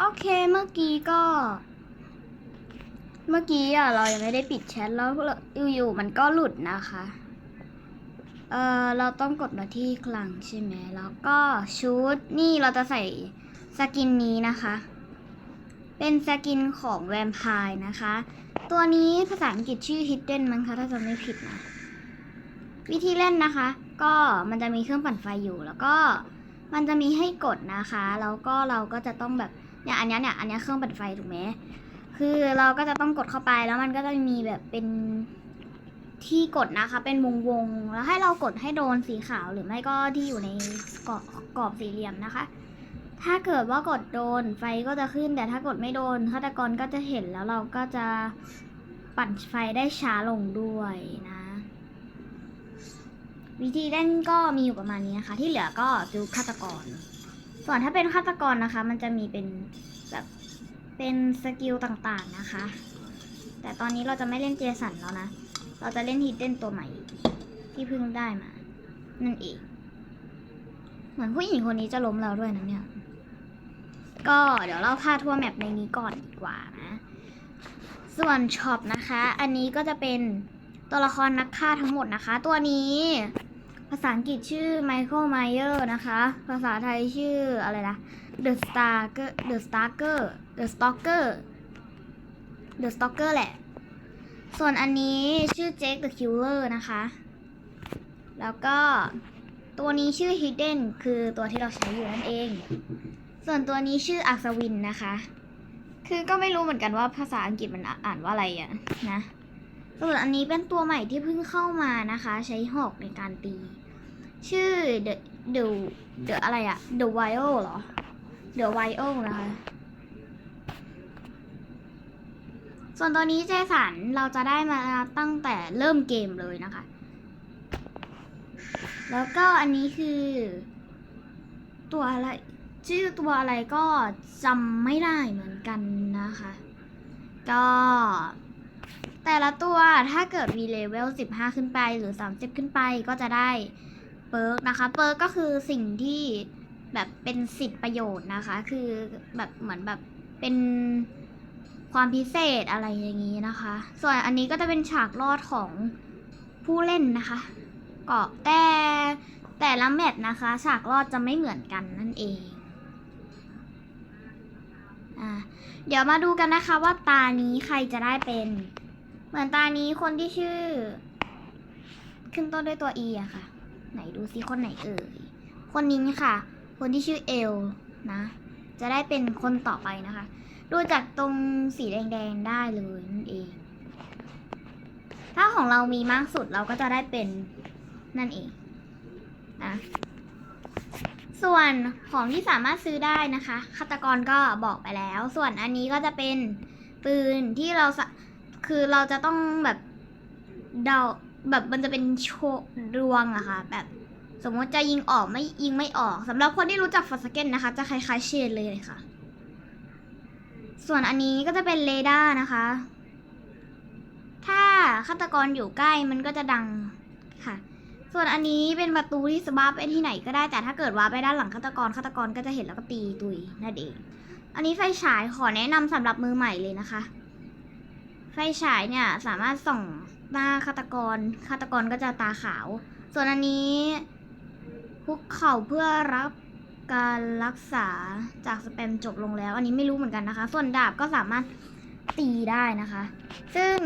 โอเคเมื่อกี้ก็ เมื่อกี้อะเรายังไม่ได้ปิดแชทแล้วอยู่ๆมันก็หลุดนะคะ เออเราต้องกดมาที่คลังใช่ไหมแล้วก็ชุดนี่เราจะใส่สกินนี้นะคะ เป็นสกินของแวมไพร์นะคะ ตัวนี้ภาษาอังกฤษชื่อ Hidden มั้งคะถ้าจำไม่ผิดนะ วิธีเล่นนะคะ ก็มันจะมีเครื่องปั่นไฟอยู่แล้วก็มันจะมีให้กดนะคะ แล้วก็เราก็จะต้องแบบ เนี่ยอันนี้เนี่ยอันนี้เครื่องปั่นไฟถูกไหมคือเราก็จะต้องกดเข้าไปแล้วมันก็จะมีแบบเป็นที่กดนะคะ เป็นวงวงๆแล้วให้เรากดให้โดนสีขาวหรือไม่ก็ที่อยู่ในกรอบกรอบสี่เหลี่ยมนะคะ ถ้าเกิดว่ากดโดนไฟก็จะขึ้น แต่ถ้ากดไม่โดนฆาตกรก็จะเห็นแล้วเราก็จะปั่นไฟได้ช้าลงด้วยนะ วิธีเล่นก็มีอยู่ประมาณนี้นะคะ ที่เหลือก็ดูฆาตกร ส่วนถ้าเป็นฆาตกรนะคะ มันจะมีเป็นแบบเป็นสกิลต่างๆนะคะ แต่ตอนนี้เราจะไม่เล่นเจสันแล้วนะ เราจะเล่นฮิดเด้นตัวใหม่ที่เพิ่งได้มา นั่นเอง เหมือนผู้หญิงคนนี้จะล้มเราด้วยนะเนี่ย ก็เดี๋ยวเราพาทัวร์แมปในนี้ก่อนดีกว่านะ ส่วนช็อปนะคะ อันนี้ก็จะเป็นตัวละครนักฆ่าทั้งหมดนะคะ ตัวนี้ ภาษาอังกฤษชื่อไมเคิลไมเออร์นะคะ ภาษาไทยชื่ออะไรนะ The Stalker The Stalker The Stalker The Stalker แหละ ส่วนอันนี้ชื่อ Jake the Killer นะคะ แล้วก็ตัวนี้ชื่อ Hidden คือตัวที่เราใช้อยู่นั่นเอง ส่วนตัวนี้ชื่ออัศวินนะคะ คือก็ไม่รู้เหมือนกันว่าภาษาอังกฤษมันอ่อ่านว่าอะไรอะนะส่วนอันนี้เป็นตัวใหม่ที่เพิ่งเข้ามานะคะ ใช้หอกในการตี ชื่อ the the the อะไรอะ the wild เหรอ the wild นะคะ ส่วนตัวนี้เจสันเราจะได้มาตั้งแต่เริ่มเกมเลยนะคะ แล้วก็อันนี้คือ ตัวอะไรชื่อตัวอะไรก็จำไม่ได้เหมือนกันนะคะ ก็ แต่ละตัวถ้าเกิดมีเลเวล 15 ขึ้นไปหรือ 30 ขึ้นไปก็จะได้ เปิร์กนะคะ เปิร์กก็คือสิ่งที่แบบเป็นสิทธิประโยชน์นะคะ คือแบบเหมือนแบบเป็นความพิเศษอะไรอย่างนี้นะคะ ส่วนอันนี้ก็จะเป็นฉากรอดของผู้เล่นนะคะเกาะแต่แต่ละแมตช์นะคะ ฉากรอดจะไม่เหมือนกันนั่นเองอ่าเดี๋ยวมาดูกันนะคะว่าตานี้ใครจะได้เป็น เหมือนตานี้คนที่ชื่อ ขึ้นต้นด้วยตัว E อะค่ะ ไหนดูซิคนไหนเอ่ย คนนี้ค่ะ คนที่ชื่อเอลนะ จะได้เป็นคนต่อไปนะคะ ดูจากตรงสีแดงๆได้เลยนั่นเอง ถ้าของเรามีมากสุดเราก็จะได้เป็นนั่นเองนะส่วนของที่สามารถซื้อได้นะคะฆาตกรก็บอกไปแล้ว ส่วนอันนี้ก็จะเป็นปืนที่เราสะคือเราจะต้องแบบเดา แบบมันจะเป็นโชดวงอะค่ะ แบบสมมติจะยิงออกไม่ยิงไม่ออกสำหรับคนที่รู้จักฟอสเกนนะคะ จะคล้ายๆเชนเลยค่ะ ส่วนอันนี้ก็จะเป็นเรดาร์นะคะ ถ้าฆาตกรอยู่ใกล้มันก็จะดังค่ะ ส่วนอันนี้เป็นประตูที่สวาร์ไปที่ไหนก็ได้แต่ถ้าเกิดว่าไปด้านหลังฆาตกรฆาตกรก็จะเห็นแล้วก็ตีตุยนั่นเอง อันนี้ไฟฉายขอแนะนำสำหรับมือใหม่เลยนะคะ ฟฉายเนี่ยสามารถส่องหน้าฆาตกร ฆาตกรก็จะตาขาว ส่วนอันนี้คุกเข่าเพื่อรับการรักษาจากสแปมจบลงแล้ว อันนี้ไม่รู้เหมือนกันนะคะ ส่วนดาบก็สามารถตีได้นะคะ ซึ่ง